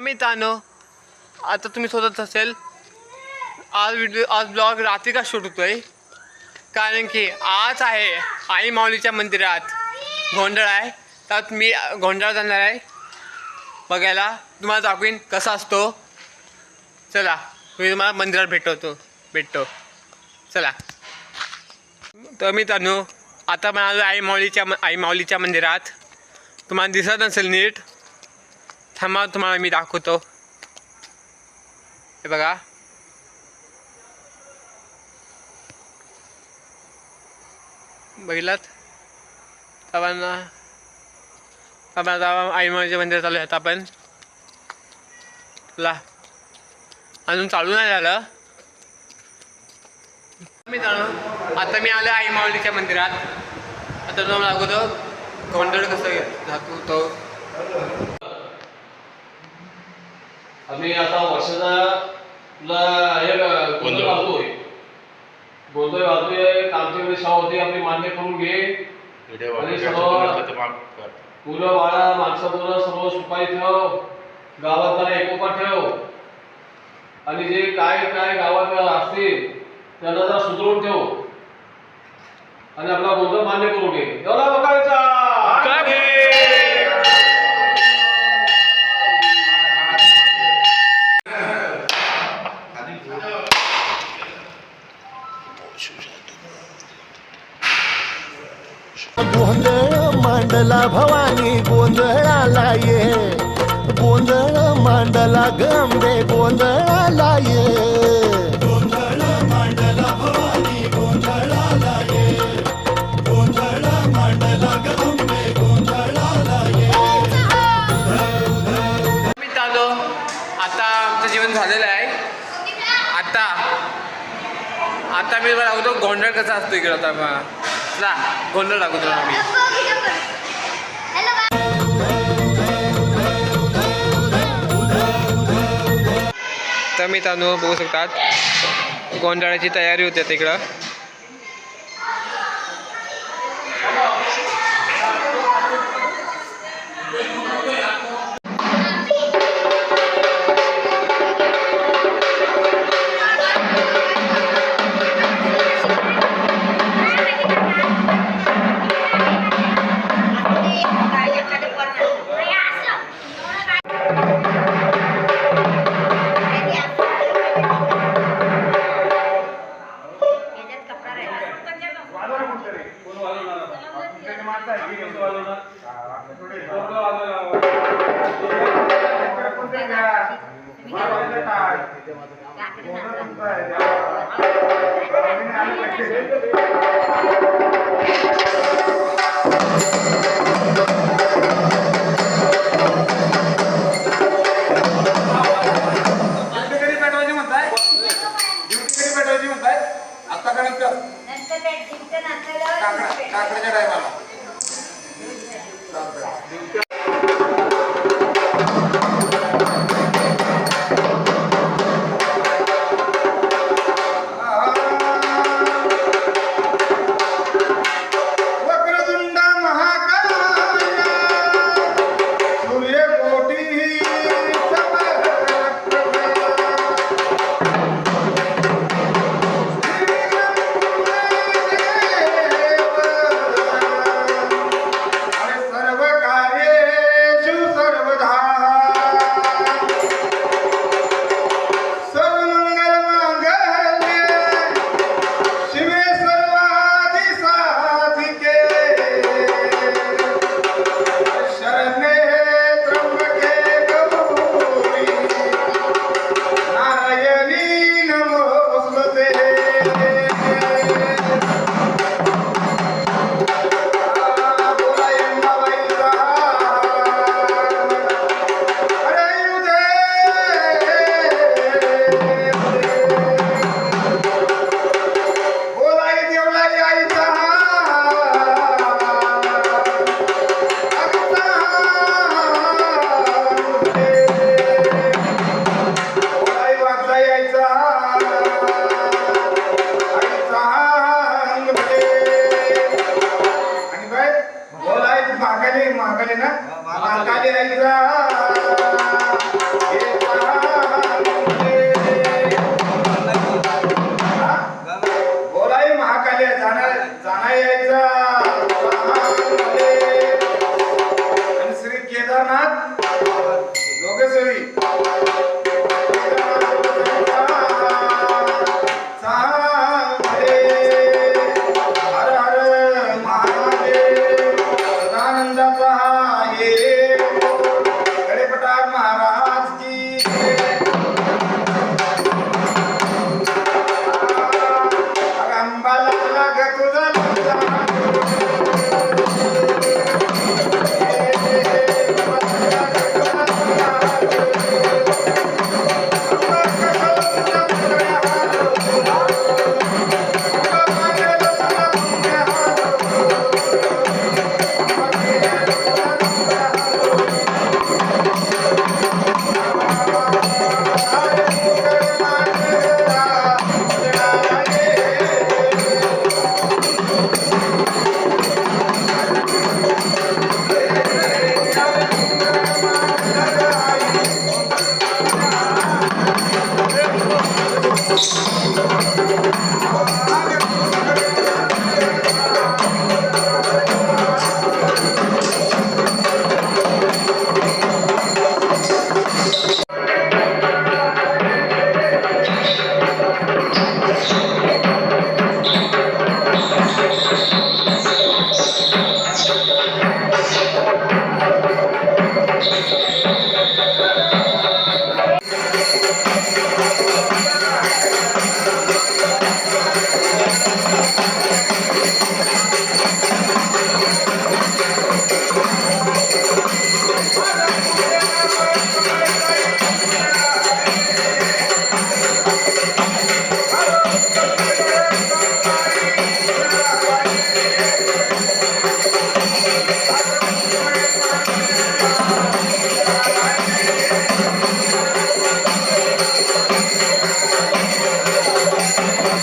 आम्ही आता तुम्ही शोधत असेल आज व्हिडिओ आज ब्लॉग रात्री का शूट होतोय. कारण की आज आहे आई माऊलीच्या मंदिरात. गोंधळ आहे. त्यात मी गोंधळ जाणार आहे. बघायला. तुम्हाला दाखवीन कसा असतो. चला मी तुम्हाला मंदिरात भेटवतो. भेटतो. चला. तर मी तानू आता मला आई माऊलीच्या आई माऊलीच्या मंदिरात. तुम्हाला दिसत नसेल नीट. थांबा तुम्हाला मी दाखवतो. हे बघा. बघितलात? आपण आपण आता आई माऊलीच्या मंदिर चालू आता आपण. ला अजून चालू नाही झालं. मी जाणू आता मी आलो आई माऊलीच्या मंदिरात. आता तुम्हाला दाखवतो. गोंधळ कसं दाखवतो आम्ही आता वर्षाचा तुला हे गोंधळ घालतोय. गोंधळ घालतोय आमच्याकडे शाव होते आपली मान्य करून घे. आणि सर्व-. मुलं बाळा माणसं मुलं सर्व सुपारी ठेव. गावात जरा एकोपा ठेव. आणि जे काय काय गावात असतील त्यांना जरा सुधरवून ठेव. आणि आपला गोंधळ मान्य करून घे. एवढा मांडला भवानी गोंधळाला ये गोंधळ मांडला गंबे गोंधळाला ये मी चालो आता आमचं जेवण झालेलं आहे. आता आता मी तुम्हाला दाखवतो गोंधळ कसा असतो इकडं? आता बघा. गोंधळ दाखवतो आम्ही. तर तांदूळ बघू शकतात. गोंधळाची तयारी होते तिकडं.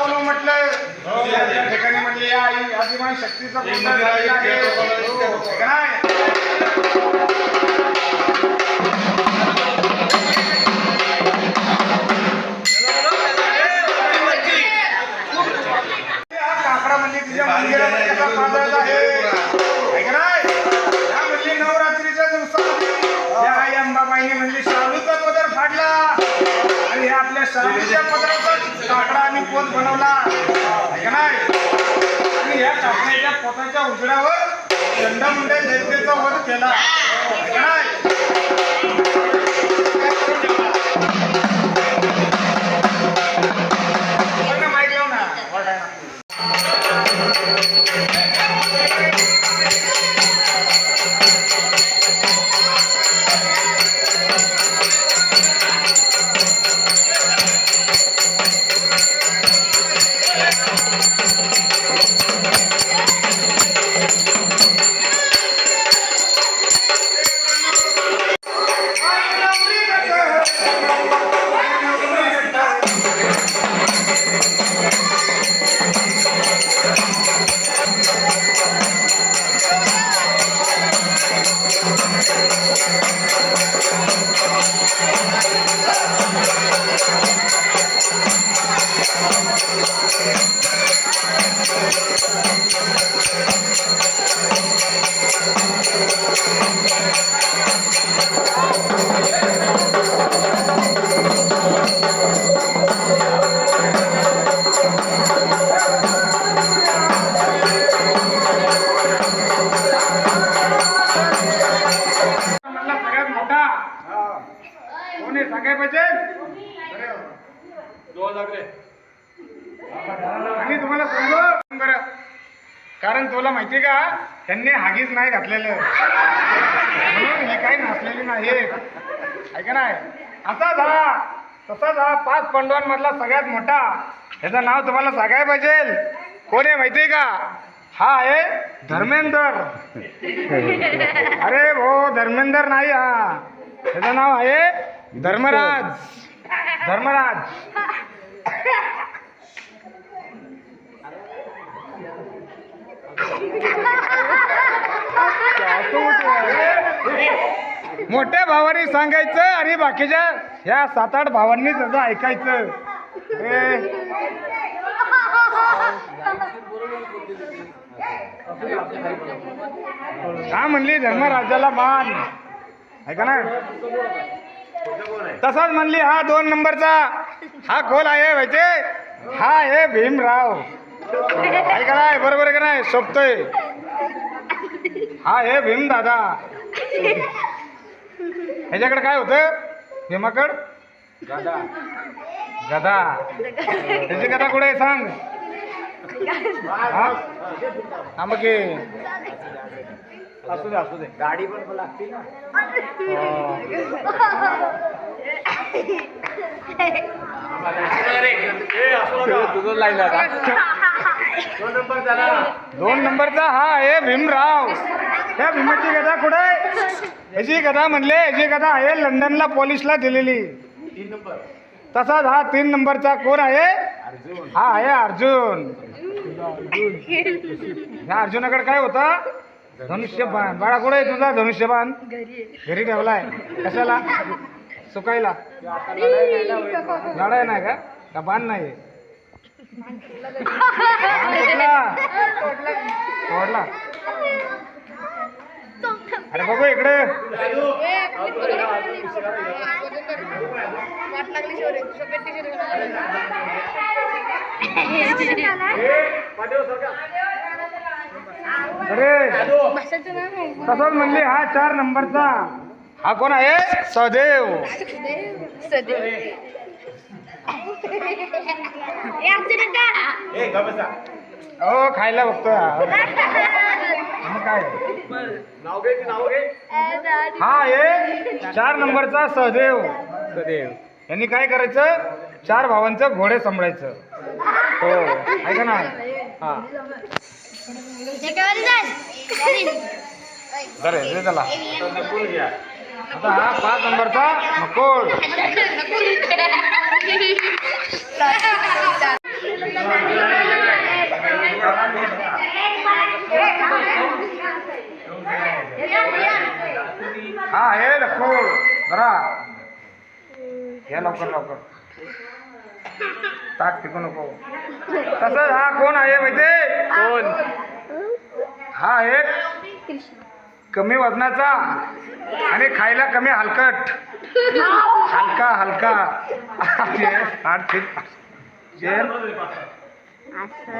पावन म्हटलं त्या त्या ठिकाणी म्हणजे या आई आदिमान शक्तीचा हो, काय हा काकडा म्हणजे तिच्या मंदिरामध्ये कसा आहे. नाही? या म्हणजे नवरात्रीच्या दिवसामध्ये या आई अंबाबाईने म्हणजे शालूचा पदर फाडला. आणि आपल्या शालूच्या पदराचा काकडा आणि पोत बनवला. आहे का नाही? आणि या काकड्याच्या पोताच्या उजड्यावर चंडमुंडे दैत्याचा वध केला. तुला माहिती का? त्यांनी हागीच नाही घातलेलं. म्हणून हे काही नाचलेली नाही ऐका नाही? असाच हा तसाच हा पाच पांडवांमधला सगळ्यात मोठा. ह्याचं नाव तुम्हाला सांगायला पाहिजे. कोण आहे माहिती आहे का? हा आहे धर्मेंदर. अरे भो धर्मेंदर नाही हा. त्याचं नाव आहे धर्मराज. धर्मराज. मोठ्या भावाने सांगायचं आणि बाकीच्या ह्या सात आठ भावांनी त्याचं ऐकायचं. ए, का म्हणली? धर्मराजाला मान. ऐका ना तसाच म्हणली हा दोन नंबरचा. हा खोल आहे व्हायचे. हा आहे भीमराव. ऐका नाही? बरोबर आहे का नाही? सोपतोय. हा आहे भीम दादा. ह्याच्याकडे काय होतं? भीमाकड? गदा. गदा. त्याची गदा कुठे आहे सांग. हा? हा मग की. असू दे असू दे. गाडी पण लागते ना. तुझं लाईन दोन नंबरचा हा आहे भीमराव. त्या भीमाची गदा कुठे? आहे ह्याची गदा म्हणले ह्याची गदा आहे लंडनला पोलिसला दिलेली. तसाच हा तीन नंबरचा कोण आहे? हा आहे अर्जुन. ह्या अर्जुनाकडे काय होता? धनुष्यबाण. बाळा कुठे आहे तुझा धनुष्यबाण? घरी ठेवलाय. कशाला? सुकायला. लढाय नाही का? का बाण नाही तोडला अरे बघू इकडे. अरे तसंच म्हणले हा चार नंबरचा. हा कोण आहे? सदेव. हो खायला बघतोय. हा. मग काय? नाव घे नाव घे. हा आहे चार नंबरचा सहदेव. सहदेव. यांनी काय करायचं? चार भावांचं घोडे सांभाळायचं. हो. ऐका ना. हा. बरे दे त्याला आता हा पाच नंबरचा मकोड हा आहे लकोड जरा लवकर लवकर. ताक नको. तसंच हा कोण आहे माहिती? कोण? हा आहे कमी वजनाचा आणि खायला कमी हलकट. हलका हलका. असं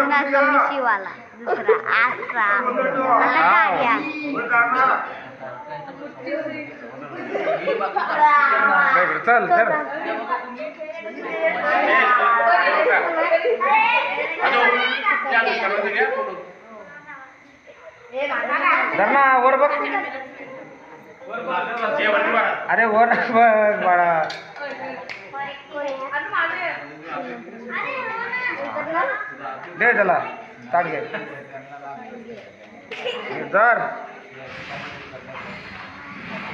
दुसरा असा मला गाड्या बरं, चल चल धरणा वर बघ. अरे वर बघ बाळा. दे त्याला ताट घे. धर.